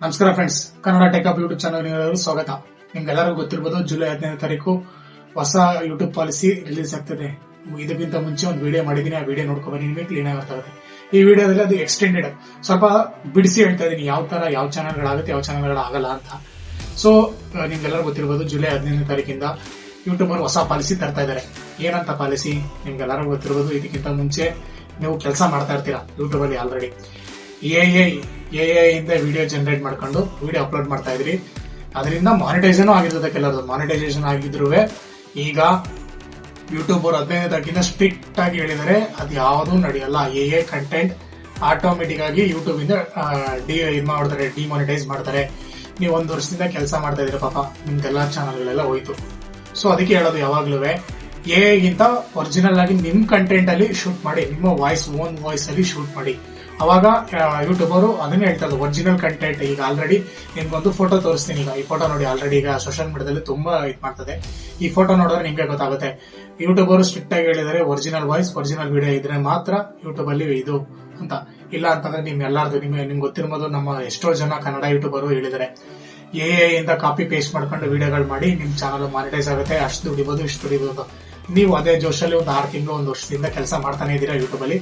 ನಮಸ್ಕಾರ friends Kannada tech up YouTube channel ಸ್ವಾಗತ. ನಿಮ್ಗೆಲ್ಲರಿಗೂ ಗೊತ್ತಿರ್ಬೋದು, ಜುಲೈ ಹದಿನೈದು ತಾರೀಕು ಹೊಸ ಯೂಟ್ಯೂಬ್ ಪಾಲಿಸಿ ರಿಲೀಸ್ ಆಗ್ತದೆ. ಇದಕ್ಕಿಂತ ಮುಂಚೆ ಒಂದು ವಿಡಿಯೋ ಮಾಡಿದೀನಿ, ಆ ವಿಡಿಯೋ ನೋಡ್ಕೊಂಡು ಬನ್ನಿ, ನಿಮಗೆ ಕ್ಲೀನ್ ಆಗಿ ಗೊತ್ತಾಗುತ್ತೆ ಈ ವಿಡಿಯೋದಲ್ಲಿ ಅದು ಎಕ್ಸ್ಟೆಂಡೆಡ್ ಸ್ವಲ್ಪ ಬಿಡಿಸಿ ಹೇಳ್ತಾ ಇದೀನಿ, ಯಾವ ತರ, ಯಾವ ಚಾನಲ್ಗಳಾಗುತ್ತೆ ಯಾವ ಚಾನಲ್ಗಳಾಗಲ್ಲ ಅಂತ. ಸೊ ನಿಮ್ಗೆಲ್ಲರೂ ಗೊತ್ತಿರ್ಬೋದು, ಜುಲೈ ಹದಿನೈದನೇ ತಾರೀಕಿಂದ ಯೂಟ್ಯೂಬರ್ ಹೊಸ ಪಾಲಿಸಿ ತರ್ತಾ ಇದ್ದಾರೆ ಏನಂತ ಪಾಲಿಸಿ? ನಿಮ್ಗೆಲ್ಲರಿಗೂ ಗೊತ್ತಿರ್ಬೋದು, ಇದಕ್ಕಿಂತ ಮುಂಚೆ ನೀವು ಕೆಲಸ ಮಾಡ್ತಾ ಇರ್ತೀರಾ ಯೂಟ್ಯೂಬಲ್ಲಿ ಆಲ್ರೆಡಿ ಎ ಎ ಇಂದ ವಿಡಿಯೋ ಜನರೇಟ್ ಮಾಡ್ಕೊಂಡು ವಿಡಿಯೋ ಅಪ್ಲೋಡ್ ಮಾಡ್ತಾ ಇದ್ರಿ. ಅದರಿಂದ ಮಾನಿಟೈಸೇಷನ್ ಆಗಿರ್ತದೆ ಕೆಲವರು ಮಾನಿಟೈಸೇಷನ್ ಆಗಿದ್ರು ಈಗ ಯೂಟ್ಯೂಬ್ ಅವರು ಹದಿನೈದು ತಕ್ಕಿಂತ ಸ್ಟ್ರಿಕ್ಟ್ ಆಗಿ ಹೇಳಿದರೆ, ಅದು ಯಾವುದೂ ನಡೆಯಲ್ಲ. ಎ ಎ ಕಂಟೆಂಟ್ ಆಟೋಮೆಟಿಕ್ ಆಗಿ ಯೂಟ್ಯೂಬ್ ಇಂದ ಡಿ ಇದು ಮಾಡ್ತಾರೆ ಡಿಮಾನಿಟೈಸ್ ಮಾಡ್ತಾರೆ. ನೀವು ಒಂದು ವರ್ಷದಿಂದ ಕೆಲಸ ಮಾಡ್ತಾ ಇದ್ರಿ ಪಾಪ, ನಿಮ್ದೆಲ್ಲ ಚಾನಲ್ಗಳೆಲ್ಲ ಹೋಯ್ತು. ಸೊ ಅದಕ್ಕೆ ಹೇಳೋದು ಯಾವಾಗ್ಲೂ ಎ ಗಿಂತ ಒರಿಜಿನಲ್ ಆಗಿ ನಿಮ್ಮ ಕಂಟೆಂಟ್ ಅಲ್ಲಿ ಶೂಟ್ ಮಾಡಿ, ನಿಮ್ಮ ವಾಯ್ಸ್ ಓನ್ ವಾಯ್ಸ್ ಅಲ್ಲಿ ಶೂಟ್ ಮಾಡಿ. ಅವಾಗ ಯೂಟ್ಯೂಬರು ಅದನ್ನೇ ಹೇಳ್ತಾ ಇರೋದು ಒರಿಜಿನಲ್ ಕಂಟೆಂಟ್ ಈಗ ಆಲ್ರೆಡಿ ನಿಮ್ಗೊಂದು ಫೋಟೋ ತೋರಿಸ್ತೀನಿ ಈಗ. ಈ ಫೋಟೋ ನೋಡಿ ಆಲ್ರೆಡಿ ಈಗ ಸೋಷಿಯಲ್ ಮೀಡಿಯಾದಲ್ಲಿ ತುಂಬಾ ಇದು ಮಾಡ್ತದೆ. ಈ ಫೋಟೋ ನೋಡಿದ್ರೆ ನಿಮ್ಗೆ ಗೊತ್ತಾಗುತ್ತೆ. ಯೂಟ್ಯೂಬರು ಸ್ಟ್ರಿಕ್ಟ್ ಆಗಿ ಹೇಳಿದರೆ ಒರಿಜಿನಲ್ ವಾಯ್ಸ್ ಒರಿಜಿನಲ್ ವಿಡಿಯೋ ಇದ್ರೆ ಮಾತ್ರ ಯೂಟ್ಯೂಬ್ ಅಲ್ಲಿ ಇದು ಅಂತ. ಇಲ್ಲ ಅಂತಂದ್ರೆ ನಿಮ್ ಎಲ್ಲಾರ್ದು, ನಿಮ್ಗೆ ನಿಮ್ಗೆ ಗೊತ್ತಿರ್ಬೋದು ನಮ್ಮ ಎಷ್ಟೋ ಜನ ಕನ್ನಡ ಯೂಟ್ಯೂಬರು ಹೇಳಿದರೆ. ಎ ಇಂದ ಕಾಪಿ ಪೇಸ್ಟ್ ಮಾಡ್ಕೊಂಡು ವಿಡಿಯೋಗಳು ಮಾಡಿ ನಿಮ್ ಚಾನಲ್ ಮಾನಿಟೈಸ್ ಆಗುತ್ತೆ, ಅಷ್ಟು ದುಡಿಬೋದು, ಇಷ್ಟು ದುಡಿಬೋದು ನೀವು ಅದೇ ಜೋಶಲ್ಲಿ ಒಂದು ಆರು ತಿಂಗಳು, ಒಂದು ವರ್ಷದಿಂದ ಕೆಲಸ ಮಾಡ್ತಾನೆ ಇದ್ದೀರಾ ಯೂಟ್ಯೂಬ್ ಅಲ್ಲಿ.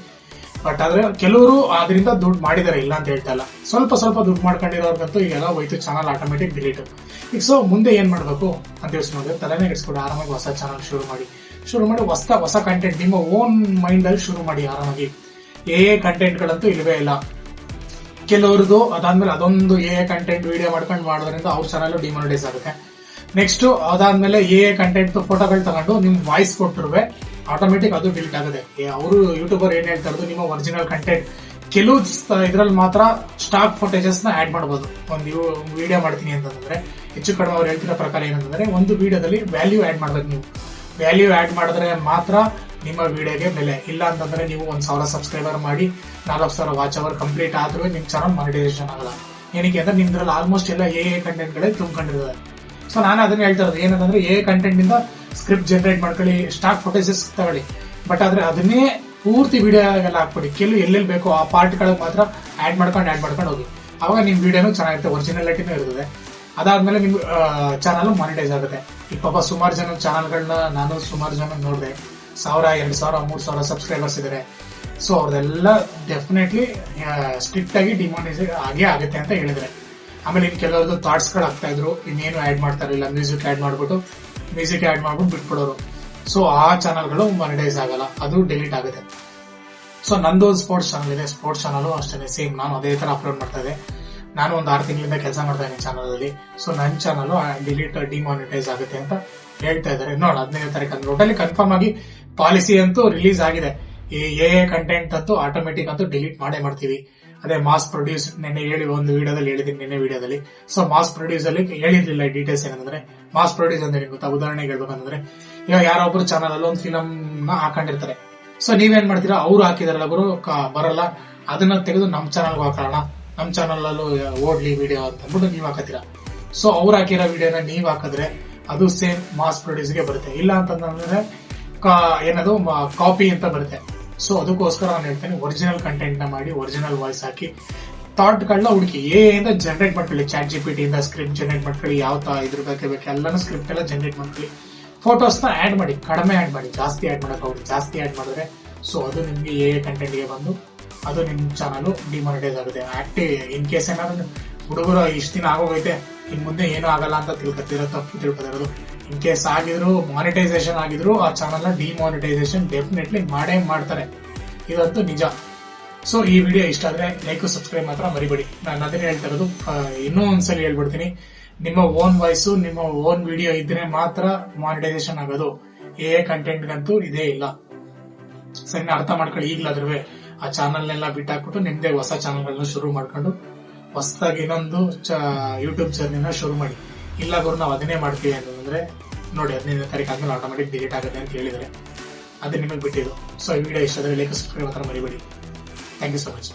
ಬಟ್ ಆದ್ರೆ ಕೆಲವರು ಅದರಿಂದ ದುಡ್ಡು ಮಾಡಿದಾರೆ, ಇಲ್ಲ ಅಂತ ಹೇಳ್ತಾ ಇಲ್ಲ. ಸ್ವಲ್ಪ ಸ್ವಲ್ಪ ದುಡ್ಡು ಮಾಡ್ಕೊಂಡಿರೋರ್ಗಂತೂ ಈಗೆಲ್ಲ ಹೋಯ್ತು ಚಾನಲ್ ಆಟೋಮೆಟಿಕ್ ಡಿಲೀಟ್ ಈಗ ಸೊ ಮುಂದೆ ಏನ್ ಮಾಡ್ಬೇಕು? ಅಂತ ಯೋಚನೆ ತಲೆನೇ ಇಡ್ಸ್ಕೊಂಡು ಆರಾಮಾಗಿ ಹೊಸ ಚಾನಲ್ ಶುರು ಮಾಡಿ. ಶುರು ಮಾಡಿ ಹೊಸ ಹೊಸ ಕಂಟೆಂಟ್ ನಿಮ್ಮ ಓನ್ ಮೈಂಡ್ ಅಲ್ಲಿ ಶುರು ಮಾಡಿ ಆರಾಮಾಗಿ. ಎ ಎ ಕಂಟೆಂಟ್ ಗಳಂತೂ ಇಲ್ವೇ ಇಲ್ಲ. ಕೆಲವ್ರದ್ದು ಅದಾದ್ಮೇಲೆ ಅದೊಂದು ಎ ಕಂಟೆಂಟ್ ವಿಡಿಯೋ ಮಾಡ್ಕೊಂಡು ಮಾಡೋದ್ರಿಂದ ಅವ್ರ ಚಾನಲ್ ಡಿಮಾನಿಟೈಸ್ ಆಗುತ್ತೆ. ನೆಕ್ಸ್ಟ್ ಅದಾದ್ಮೇಲೆ ಎ ಕಂಟೆಂಟ್ ಫೋಟೋಗಳು ತಗೊಂಡು ನಿಮ್ ವಾಯ್ಸ್ ಕೊಟ್ಟಿರುವೆ ಆಟೋಮೆಟಿಕ್ ಅದು ಡಿಲೀಟ್ ಆಗುತ್ತೆ. ಅವರು ಯೂಟ್ಯೂಬರ್ ಏನ್ ಹೇಳ್ತಾರದು ನಿಮ್ಮ ಒರಿಜಿನಲ್ ಕಂಟೆಂಟ್ ಕೆಲವು ಇದ್ರಲ್ಲಿ ಮಾತ್ರ ಸ್ಟಾಕ್ ಫೋಟೇಜಸ್ನ ಆಡ್ ಮಾಡಬಹುದು ಒಂದು ವಿಡಿಯೋ ಮಾಡ್ತೀನಿ ಅಂತಂದ್ರೆ, ಹೆಚ್ಚು ಕಡಿಮೆ ಅವ್ರು ಹೇಳ್ತಿರೋ ಪ್ರಕಾರ ಏನಂತಂದ್ರೆ, ಒಂದು ವಿಡಿಯೋದಲ್ಲಿ ವ್ಯಾಲ್ಯೂ ಆಡ್ ಮಾಡ್ಬೇಕು ನೀವು. ವ್ಯಾಲ್ಯೂ ಆಡ್ ಮಾಡಿದ್ರೆ ಮಾತ್ರ ನಿಮ್ಮ ವಿಡಿಯೋಗೆ ಬೆಲೆ. ಇಲ್ಲ ಅಂತಂದ್ರೆ ನೀವು ಒಂದ್ ಸಾವಿರ ಸಬ್ಸ್ಕ್ರೈಬರ್ ಮಾಡಿ, ನಾಲ್ಕು ಸಾವಿರ ವಾಚ್ ಅವರ್ ಕಂಪ್ಲೀಟ್ ಆದ್ರೂ ನಿಮ್ ಚಾನಲ್ ಮಾನಿಟೈಸೇಷನ್ ಆಗಲ್ಲ. ಏನಕ್ಕೆ ಅಂದ್ರೆ ನಿಮ್ದ್ರಲ್ಲಿ ಆಲ್ಮೋಸ್ಟ್ ಎಲ್ಲ ಎ ಎ ಕಂಟೆಂಟ್ ಗಳೇ ತುಂಬಿಕೊಂಡಿರ್ತದೆ. ಸೊ ನಾನು ಅದನ್ನ ಹೇಳ್ತಾ ಇರೋದು. ಏನಂತಂದ್ರೆ ಎ ಕಂಟೆಂಟ್ ಇಂದ ಸ್ಕ್ರಿಪ್ಟ್ ಜನರೇಟ್ ಮಾಡ್ಕೊಳ್ಳಿ ಸ್ಟಾಕ್ ಫೋಟೇಜಸ್ ತಗೊಳ್ಳಿ. ಬಟ್ ಆದ್ರೆ ಅದನ್ನೇ ಪೂರ್ತಿ ವಿಡಿಯೋ ಎಲ್ಲ ಹಾಕ್ಬಿಡಿ. ಕೆಲವು ಎಲ್ಲೆಲ್ಲಿ ಬೇಕೋ ಆ ಪಾರ್ಟ್ಗಳಿಗೆ ಮಾತ್ರ ಆಡ್ ಮಾಡ್ಕೊಂಡು ಆಡ್ ಮಾಡ್ಕೊಂಡು ಹೋಗಿ. ಅವಾಗ ನಿಮ್ಮ ವಿಡಿಯೋನೂ ಚೆನ್ನಾಗಿರುತ್ತೆ ಒರಿಜಿನಾಲಿಟಿನೂ ಇರ್ತದೆ. ಅದಾದ್ಮೇಲೆ ನಿಮ್ಮ ಚಾನಲ್ ಮಾನಿಟೈಸ್ ಆಗುತ್ತೆ. ಈ ಪಾಪ ಸುಮಾರು ಜನ ಚಾನಲ್ಗಳನ್ನ ನಾನು ಸುಮಾರು ಜನ ನೋಡಿದೆ. ಸಾವಿರ, ಎರಡು ಸಾವಿರ, ಮೂರು ಸಾವಿರ ಸಬ್ಸ್ಕ್ರೈಬರ್ಸ್ ಇದ್ದಾರೆ ಸೊ ಅವ್ರದೆಲ್ಲ ಡೆಫಿನೆಟ್ಲಿ ಸ್ಟ್ರಿಕ್ಟ್ ಆಗಿ ಡಿಮಾನಿಟೈಸ್ ಆಗೇ ಆಗುತ್ತೆ ಅಂತ ಹೇಳಿದ್ರೆ ಆಮೇಲೆ ಇನ್ ಕೆಲವರದ್ದು ಥಾಟ್ಸ್ಗಳು ಆಗ್ತಾ ಇದ್ರು, ಇನ್ನೇನು ಆಡ್ ಮಾಡ್ತಾ ಇರಲಿಲ್ಲ ಮ್ಯೂಸಿಕ್ ಆಡ್ ಮಾಡ್ಬಿಟ್ಟು ಮ್ಯೂಸಿಕ್ ಆಡ್ ಮಾಡ್ಬಿಟ್ಟು ಬಿಟ್ಬಿಡೋರು. ಸೊ ಆ ಚಾನಲ್ಗಳು ಮಾನಿಟೈಸ್ ಆಗಲ್ಲ, ಅದು ಡಿಲೀಟ್ ಆಗುತ್ತೆ. ಸೊ ನಂದು ಒಂದು ಸ್ಪೋರ್ಟ್ಸ್ ಚಾನಲ್ ಇದೆ ಸ್ಪೋರ್ಟ್ಸ್ ಚಾನಲ್ ಅಷ್ಟೇ ಸೇಮ್ ನಾನು ಅದೇ ತರ ಅಪ್ಲೋಡ್ ಮಾಡ್ತಾ ಇದ್ದೆ. ನಾನು ಒಂದು ಆರು ತಿಂಗಳಿಂದ ಕೆಲಸ ಮಾಡ್ತಾ ಇದ್ದೀನಿ ಚಾನಲಲ್ಲಿ ಸೊ ನನ್ನ ಚಾನಲ್ ಡಿಲೀಟ್ ಡಿಮಾನಿಟೈಸ್ ಆಗುತ್ತೆ ಅಂತ ಹೇಳ್ತಾ ಇದ್ದಾರೆ. ನೋಡ ಹದಿನೈದು ತಾರೀಕು ಟೋಟಲಿ ಕನ್ಫರ್ಮ್ ಆಗಿ ಪಾಲಿಸಿ ಅಂತೂ ರಿಲೀಸ್ ಆಗಿದೆ. ಎ ಎ ಕಂಟೆಂಟ್ ಅಂತೂ ಆಟೋಮೆಟಿಕ್ ಅಂತೂ ಡಿಲೀಟ್ ಮಾಡೇ ಮಾಡ್ತೀವಿ. ಅದೇ ಮಾಸ್ ಪ್ರೊಡ್ಯೂಸ್, ನಿನ್ನೆ ಹೇಳಿ ಒಂದು ವಿಡಿಯೋದಲ್ಲಿ ಹೇಳಿದೀನಿ ನಿನ್ನೆ ವಿಡಿಯೋದಲ್ಲಿ. ಸೊ ಮಾಸ್ ಪ್ರೊಡ್ಯೂಸ್ ಅಲ್ಲಿ ಹೇಳಿರ್ಲಿಲ್ಲ ಡೀಟೇಲ್ಸ್ ಏನಂದ್ರೆ. ಮಾಸ್ ಪ್ರೊಡ್ಯೂಸ್ ಅಂದ್ರೆ ಗೊತ್ತಾ? ಉದಾಹರಣೆಗೆ ಹೇಳ್ಬೇಕಂದ್ರೆ ಇವಾಗ ಯಾರೊಬ್ರು ಚಾನಲ್ ಅಲ್ಲಿ ಒಂದು ಫಿಲಮ್ನ ಹಾಕೊಂಡಿರ್ತಾರೆ. ಸೊ ನೀವೇನ್ ಮಾಡ್ತೀರಾ? ಅವ್ರು ಹಾಕಿದಾರಲ್ಲ ಗುರು ಬರಲ್ಲ. ಅದನ್ನ ತೆಗೆದು ನಮ್ ಚಾನಲ್ಗೆ ಹಾಕೋಣ ನಮ್ ಚಾನಲ್ ಅಲ್ಲೂ ಓಡ್ಲಿ ವಿಡಿಯೋ ಅಂತ ಅಂದ್ಬಿಟ್ಟು ನೀವ್ ಹಾಕತ್ತೀರಾ? ಸೊ ಅವ್ರು ಹಾಕಿರೋ ವಿಡಿಯೋನ ನೀವ್ ಹಾಕಿದ್ರೆ ಅದು ಸೇಮ್ ಮಾಸ್ ಪ್ರೊಡ್ಯೂಸ್ಗೆ ಬರುತ್ತೆ. ಇಲ್ಲ ಅಂತಂದ್ರೆ ಏನದು? ಕಾಪಿ ಅಂತ ಬರುತ್ತೆ. ಸೊ ಅದಕ್ಕೋಸ್ಕರ ನಾನು ಹೇಳ್ತೇನೆ ಒರಿಜಿನಲ್ ಕಂಟೆಂಟ್ನ ಮಾಡಿ ಒರಿಜಿನಲ್ ವಾಯ್ಸ್ ಹಾಕಿ. ಥಾಟ್ ಗಳನ್ನ ಹುಡುಕಿ. ಏನಿಂದ ಜನರೇಟ್ ಮಾಡ್ಕೊಳ್ಳಿ. ಚಾಟ್ ಜಿ ಪಿ ಟಿಯಿಂದ ಸ್ಕ್ರಿಪ್ಟ್ ಜನರೇಟ್ ಮಾಡ್ಕೊಳ್ಳಿ. ಯಾವ ತ ಇದ್ರ ಬಗ್ಗೆ ಬೇಕು. ಎಲ್ಲಾನು ಸ್ಕ್ರಿಪ್ಟ್ ಎಲ್ಲ ಜನರೇಟ್ ಮಾಡ್ಕೊಳ್ಳಿ. ಫೋಟೋಸ್ ಆ್ಯಡ್ ಮಾಡಿ. ಕಡಿಮೆ ಆಡ್ ಮಾಡಿ. ಜಾಸ್ತಿ ಮಾಡಕ್ ಹೋಗಿ ಜಾಸ್ತಿ ಆಡ್ ಮಾಡಿದ್ರೆ ಸೊ ಅದು ನಿಮಗೆ ಎ ಕಂಟೆಂಟ್ಗೆ ಬಂದು, ಅದು ನಿಮ್ಮ ಚಾನಲ್ ಡಿಮಾನಿಟೈಸ್ ಆಗುತ್ತೆ. ಆಕ್ಟಿವ್ ಇನ್ ಕೇಸ್ ಏನಾದ್ರು ಹುಡುಗರು ಇಷ್ಟು ದಿನ ಆಗೋಗೈತೆ, ಇನ್ ಮುಂದೆ ಏನೂ ಆಗಲ್ಲ ಅಂತ ತಿಳ್ಕೊತಿರೋ ತಪ್ಪು ತಿಳ್ಕೊತಿರೋದು ಇನ್ ಕೇಸ್ ಆಗಿದ್ರು ಮಾನಿಟೈಸೇಷನ್ ಆಗಿದ್ರು, ಆ ಚಾನಲ್ನ ಡಿಮಾನಿಟೈಸೇಷನ್ ಡೆಫಿನೆಟ್ಲಿ ಮಾಡೇ ಮಾಡ್ತಾರೆ. ಇದಂತೂ ನಿಜ. ಸೊ ಈ ವಿಡಿಯೋ ಇಷ್ಟ ಆದ್ರೆ ಲೈಕ್ ಸಬ್ಸ್ಕ್ರೈಬ್ ಮಾತ್ರ ಮರಿಬೇಡಿ. ನಾನು ಅದನ್ನೇ ಹೇಳ್ತಾ ಇರೋದು. ಇನ್ನೂ ಒಂದ್ಸಲಿ ಹೇಳ್ಬಿಡ್ತೀನಿ. ನಿಮ್ಮ ಓನ್ ವಾಯ್ಸ್ ನಿಮ್ಮ ಓನ್ ವಿಡಿಯೋ ಇದ್ರೆ ಮಾತ್ರ ಮಾನಿಟೈಸೇಷನ್ ಆಗೋದು. ಎ ಕಂಟೆಂಟ್ ಗಂತೂ ಇದೇ ಇಲ್ಲ. ಸರಿ ಅರ್ಥ ಮಾಡ್ಕೊಳ್ಳಿ. ಈಗಲಾದ್ರೂ ಆ ಚಾನಲ್ನೆಲ್ಲ ಬಿಟ್ಟಾಕ್ಬಿಟ್ಟು ನಿಮ್ದೇ ಹೊಸ ಚಾನಲ್ಗಳನ್ನ ಶುರು ಮಾಡ್ಕೊಂಡು ಹೊಸದಾಗಿ ಇನ್ನೊಂದು ಯೂಟ್ಯೂಬ್ ಜರ್ನಿನ ಶುರು ಮಾಡಿ. ಇಲ್ಲ ಗುರು, ನಾವು ಅದನ್ನೇ ಮಾಡ್ತೀವಿ ಅಂತಂದ್ರೆ ನೋಡಿ, ಹದಿನೈದನೇ ತಾರೀಕು ಆದ್ಮೇಲೆ ಆಟೋಮೆಟಿಕ್ ಡಿಲೀಟ್ ಆಗುತ್ತೆ ಅಂತ ಹೇಳಿದ್ರೆ ಅದು ನಿಮಗೆ ಬಿಟ್ಟಿದ್ದು. ಸೊ ಈ ವಿಡಿಯೋ ಇಷ್ಟ ಆದರೆ ಲೈಕ್ ಸಬ್ಸ್ಕ್ರೈಬ್ ಹತ್ರ ಮರಿಬೇಡಿ. Thank you so much